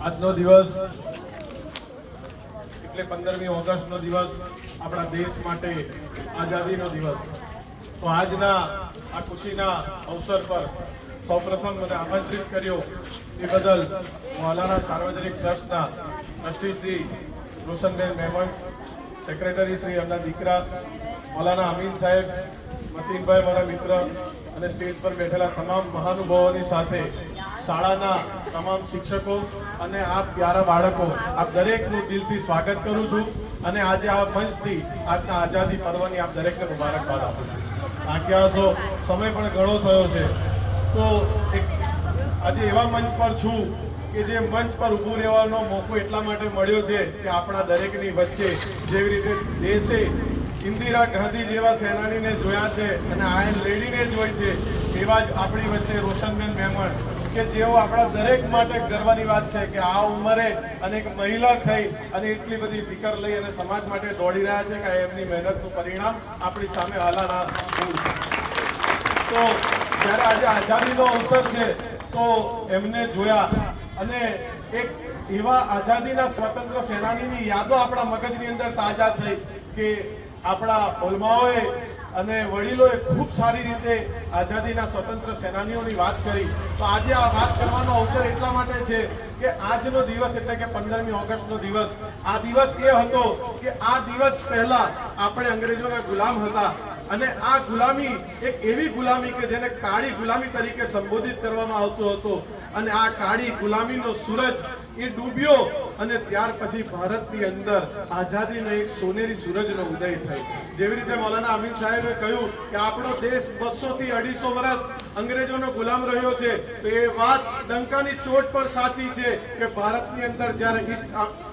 આજનો દિવસ એટલે પંદરમી ઓગસ્ટનો દિવસ આપણા દેશ માટે આઝાદીનો દિવસ. તો આજના આ ખુશીના અવસર પર સૌપ્રથમ મને આમંત્રિત કર્યો એ બદલ મોલાના સાર્વજનિક ટ્રસ્ટના ટ્રસ્ટી શ્રી રોશનબેન મેમણ, સેક્રેટરી શ્રી એમના દીકરા, મોલાના અમીન સાહેબ, મતીનભાઈ, મારા મિત્ર અને સ્ટેજ પર બેઠેલા તમામ મહાનુભાવોની સાથે શાળાના તમામ શિક્ષકો અને આપ પ્યારા બાળકો, આપ દરેકનું દિલથી સ્વાગત કરું છું અને આજે આ મંચથી આજના આઝાદી પર્વની આપ દરેકને મુબારકબાદ આપું છું. આખ્યા છો સમય પણ ઘણો થયો છે. તો આજે એવા મંચ પર છું કે જે મંચ પર ઊભું રહેવાનો મોકો એટલા માટે મળ્યો છે કે આપણા દરેકની વચ્ચે જેવી રીતે દેશે ઇન્દિરા ગાંધી જેવા સેનાનીને જોયા છે અને આયન લેડીને જોઈ છે, એવા જ આપણી વચ્ચે રોશનબેન મહેમણ કે જેઓ આપણા દરેક માટે ગર્વની વાત છે કે આ ઉંમરે અને એક મહિલા થઈ અને એટલી બધી ફિકર લઈ અને સમાજ માટે દોડી રહ્યા છે કે એમની મહેનતનું પરિણામ આપણી સામે હાલાના સ્કૂલ તો જ્યારે આજે આઝાદીનો અવસર છે, તો એમને જોયા અને એક એવા આઝાદીના સ્વતંત્ર સેનાનીની યાદો આપણા મગજની અંદર તાજા થઈ કે આપણા ઓલમાઓએ અને વડીલોએ ખૂબ સારી રીતે આઝાદીના સ્વતંત્ર સેનાનીઓની વાત કરી. તો આજે આ વાત કરવાનો અવસર એટલા માટે છે કે આજનો દિવસ એટલે કે પંદરમી ઓગસ્ટનો દિવસ, આ દિવસ એ હતો કે આ દિવસ પહેલા આપણે અંગ્રેજોના ગુલામ હતા. અને આ ગુલામી એક એવી ગુલામી કે જેને કાળી ગુલામી તરીકે સંબોધિત કરવામાં આવતો હતો. અને આ કાળી ગુલામીનો સૂરજ એ ડૂબ્યો અને ત્યાર પછી ભારતની અંદર આઝાદીનો એક સોનેરી સૂરજનો ઉદય થયો. જેવી રીતે મૌલાના અમીન સાહેબે કહ્યું કે આપણો દેશ બસો થી અઢીસો વર્ષ અંગ્રેજોનો ગુલામ રહ્યો છે, તો એ વાત ડંકાની ચોટ પર સાચી છે કે ભારતની અંદર જ્યારે ઈસ્ટ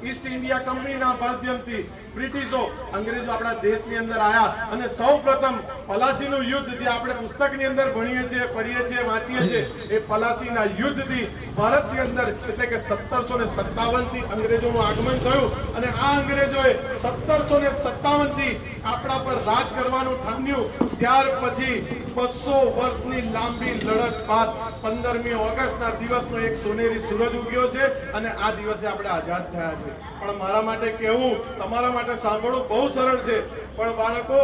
ઈસ્ટ ઇન્ડિયા કંપનીના માધ્યમથી બ્રિટિશો અંગ્રેજો આપણા દેશની અંદર આવ્યા અને સૌ પ્રથમ પલાસીનું યુદ્ધ જે આપણે પુસ્તકની અંદર ભણીએ છીએ, પઢીએ છીએ, વાંચીએ છીએ, એ પલાસીના યુદ્ધથી ભારતની અંદર એટલે કે સત્તરસો ને સત્તાવનથી અંગ્રેજોનું આગમન થયું અને આ અંગ્રેજોએ સત્તરસો ને સત્તાવનથી આપણા પર રાજ કરવાનું ઠામ્યું ત્યાર પછી બસો વર્ષની લાંબી લડત બાદ પંદરમી ઓગસ્ટના દિવસનો એક સોનેરી સૂરજ ઉગ્યો છે અને આ દિવસે આપણે આઝાદ થયા છે પણ મારા માટે કહેવું, તમારા માટે સાંભળવું બહુ સરળ છે. પણ બાળકો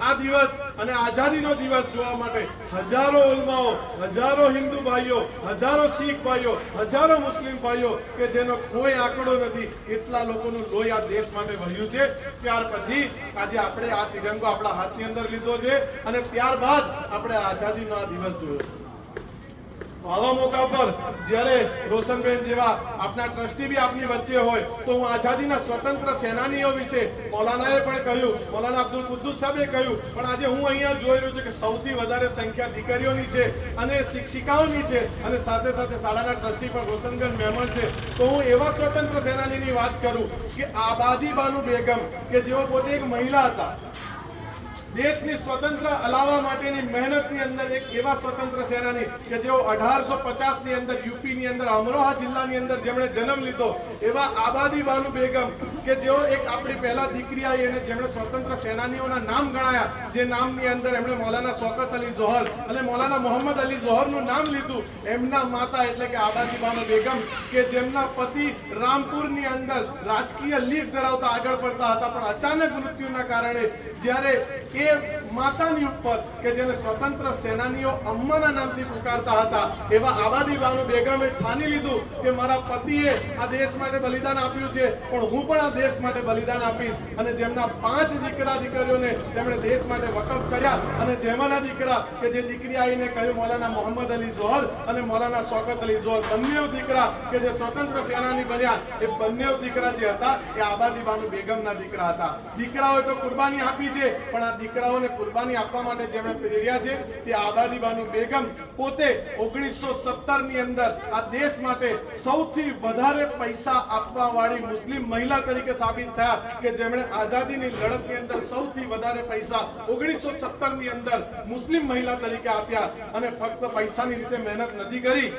આ દિવસ અને આઝાદીનો દિવસ જોવા માટે હજારો ઉલમાઓ, હજારો હિન્દુ ભાઈઓ, હજારો શીખ ભાઈઓ, હજારો મુસ્લિમ ભાઈઓ કે જેનો કોઈ આંકડો નથી, એટલા લોકોનું લોહી આ દેશ માટે વહ્યું છે. ત્યાર પછી આજે આપણે આ તિરંગો આપણા હાથની અંદર લીધો છે અને ત્યારબાદ આપણે આઝાદીનો આ દિવસ જોયો છે. આવા મોકા પર જ્યારે રોશનબેન જેવા આપના ટ્રસ્ટી બી આપની વચ્ચે હોય, તો હું આઝાદીના સ્વતંત્ર સેનાનીઓ વિશે મૌલાનાએ પણ કહ્યું, મૌલાના અબ્દુલ કુદ્દુસ સાહેબે કહ્યું, પણ આજે હું અહીંયા જોઈ રહ્યો છું કે સૌથી વધારે સંખ્યા દીકરીઓની છે અને શિક્ષિકાઓની છે અને સાથે સાથે શાળાના ટ્રસ્ટી પણ રોશનબેન મહેમાન છે. તો હું એવા સ્વતંત્ર સેનાનીની વાત કરું કે આબાદી બાનુ બેગમ, કે જેઓ પોતે એક મહિલા હતા દેશની સ્વતંત્ર અલાવા માટેની મહેનતની અંદર એક એવા સ્વતંત્ર સેનાની કે જેઓ અઢારસો પચાસની અંદર યુપી ની અંદર અમરોહા જિલ્લાની અંદર જેમણે જન્મ લીધો, એવા આબાદી બાનુ બેગમ કે જેઓ એક આપણી પહેલા દીકરી આવી અને જેમણે સ્વતંત્ર સેનાનીઓના નામ ગણાયા, જે નામની અંદર એમણે મૌલાના શોકત અલી જોહર અને મૌલાના મોહમ્મદ અલી જોહરનું નામ લીધું, એમના માતા એટલે કે આબાદી બાનુ બેગમ કે જેમના પતિ રામપુરની અંદર રાજકીય લીડ ધરાવતા આગળ પડતા હતા, પણ અચાનક મૃત્યુના કારણે જ્યારે એ William માતાની ઉપર કે જેને સ્વતંત્ર સેનાનીઓ અમ્માના નામથી પુકારતા હતા, એવા આબાદી બાનુ બેગમે ઠાની લીધું કે મારા પતિએ આ દેશ માટે બલિદાન આપ્યું છે. પણ હું પણ આ દેશ માટે બલિદાન આપીશ. અને જેમના પાંચ દીકરા દીકરીઓને તેમણે દેશ માટે વકફ કર્યા અને જેમાંના દીકરા કે જે દીકરી આવીને કહ્યું, મોલાના મોહમ્મદ અલી જોહર અને મોલાના શોકત અલી જોહર બંને દીકરા કે જે સ્વતંત્ર સેનાની બન્યા, એ બંને દીકરા જે હતા, એ આબાદી બાનુ બેગમના દીકરા હતા. દીકરાઓએ તો કુરબાની આપી છે, પણ આ દીકરાઓને કુરબાની આપવા માટે જેમણે પ્રેર્યા છે તે આબાદી બાનુ બેગમ પોતે ઓગણીસો સત્તરની અંદર આ દેશ માટે સૌથી વધારે પૈસા આપવા વાળી મુસ્લિમ મહિલા તરીકે સાબિત થયા કે જેમણે આઝાદીની લડતની અંદર સૌથી વધારે પૈસા ઓગણીસો સત્તરની અંદર મુસ્લિમ મહિલા તરીકે આપ્યા અને ફક્ત પૈસાની રીતે મહેનત નથી કરી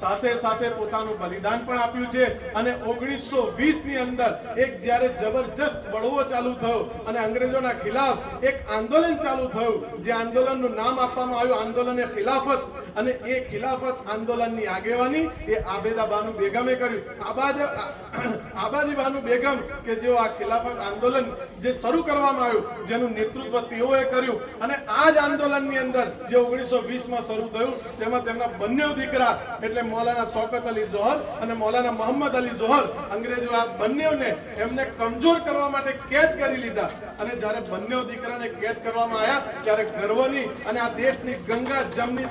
સાથે સાથે પોતાનું બલિદાન પણ આપ્યું છે અને ઓગણીસો વીસની અંદર એક જ્યારે જબરજસ્ત બળવો ચાલુ થયો અને અંગ્રેજોના ખિલાફ એક આંદોલન ચાલુ થયું, જે આંદોલનનું નામ આપવામાં આવ્યું આંદોલન એ ખિલાફત. અને એ ખિલાફત આંદોલનની આગેવાની એ આબેદા બાનુ બેગમે કર્યું. આબાદ આબાદી બાનુ બેગમ કે જેઓ આ ખિલાફત આંદોલન જે શરૂ કરવામાં આવ્યું, જેનું નેતૃત્વ તેઓએ કર્યું. અને આ જ આંદોલનની અંદર જે ઓગણીસો વીસમાં શરૂ થયું, તેમાં તેમના બંને દીકરા એટલે મૌલાના શોકત અલી જોહર અને મૌલાના મોહમ્મદ અલી જોહર અંગ્રેજો આ બંનેને એમને કમજોર કરવા માટે કેદ કરી લીધા. અને જ્યારે બંને દીકરાને કેદ કરવામાં આવ્યા, ત્યારે ગર્વની અને આ દેશની ગંગા જમની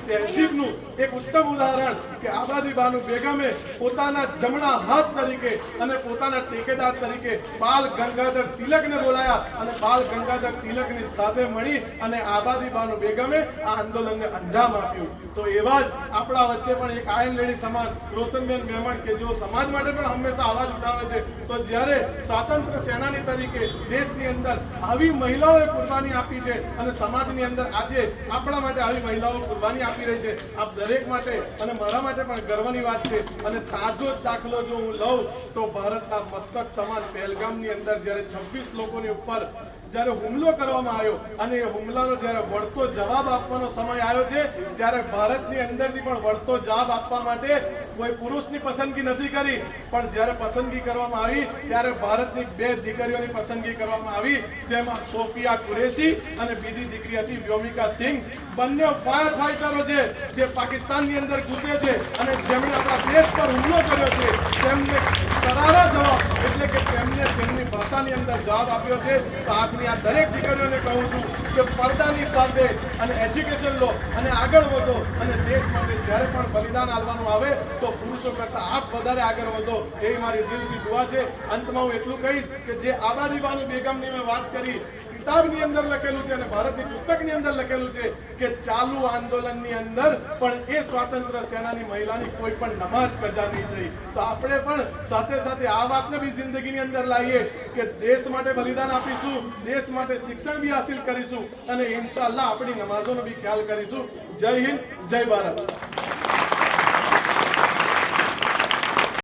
તહેજીબનું એક ઉત્તમ ઉદાહરણ કે આબાદી બાનુ બેગમે પોતાના જમણા હાથ તરીકે અને પોતાના ટેકેદાર તરીકે બાલ ગંગાધર તિલકને બોલાયા અને બાલ ગંગાધર તિલકની સાથે મળી અને આબાદી બાનુ બેગમે આ આંદોલનને અંજામ આપ્યું. તો એવા જ આપણા વચ્ચે પણ એક આયન લેડી સમાજ, રોશનબેન મહેમાન કે જેઓ સમાજ માટે પણ હંમેશા અવાજ ઉઠાવે છે. તો જ્યારે સ્વાતંત્ર્ય સેનાની તરીકે દેશની અંદર આવી મહિલાઓએ કુરબાની આપી છે અને સમાજની અંદર આજે આપણા માટે આવી મહિલાઓ કુરબાની આપી રહી છે આપ દરેક માટે અને મારા માટે પણ ગર્વની વાત છે. અને તાજો જ દાખલો જો હું લઉં, તો ભારતના મસ્તક સમાન પહેલગામની અંદર જ્યારે છવ્વીસ લોકોની ઉપર જ્યારે હુમલો કરવામાં આવ્યો અને એ હુમલાનો જ્યારે વળતો જવાબ આપવાનો સમય આવ્યો છે, ત્યારે ભારતની અંદરથી પણ વળતો જવાબ આપવા માટે કોઈ પુરુષની પસંદગી નથી કરી, પણ જ્યારે પસંદગી કરવામાં આવી, ત્યારે ભારતની બે દીકરીઓની પસંદગી કરવામાં આવી, જેમાં સોફિયા કુરેશી અને બીજી દીકરી હતી વ્યોમિકા સિંહ બંને ફાયર ફાઈટરો છે, જે પાકિસ્તાનની અંદર ઘૂસે છે અને જેમણે આપણા દેશ પર હુમલો કર્યો છે, તેમને કરારા જવાબ, એટલે કે તેમને તેમની ભાષાની અંદર જવાબ આપ્યો છે. તો આજની આ દરેક દીકરીઓને કહું છું કે પડદાની સાથે અને એજ્યુકેશન લો અને આગળ વધો અને દેશ માટે જ્યારે પણ બલિદાન આપવાનું આવે તો પુરુષો કરતા આપ વધારે આગળ વધો એ મારી દિલથી દુઆ છે. અંતમાં હું એટલું કહીશ કે જે આબાદી બાનુ બેગમની મેં વાત કરી, કિતાબની અંદર લખેલું છે અને ભારતની પુસ્તકની અંદર લખેલું છે કે ચાલુ આંદોલનની અંદર પણ એ સ્વાતંત્ર્ય સેનાની મહિલાની કોઈ પણ નમાજ કજા નહીં થઈ. તો આપણે પણ સાથે સાથે આ વાતને બી જિંદગીની અંદર લાવીએ કે દેશ માટે બલિદાન આપીશું, દેશ માટે શિક્ષણ બી હાસિલ કરીશું અને ઇન્શાલ્લાહ આપણી નમાઝોનો બી ખ્યાલ કરીશું. જય હિન્દ, જય ભારત.